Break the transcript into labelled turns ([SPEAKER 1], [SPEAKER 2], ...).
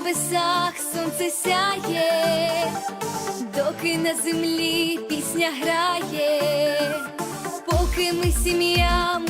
[SPEAKER 1] небесах сонце сяє, доки на землі пісня грає, поки ми сім'ям.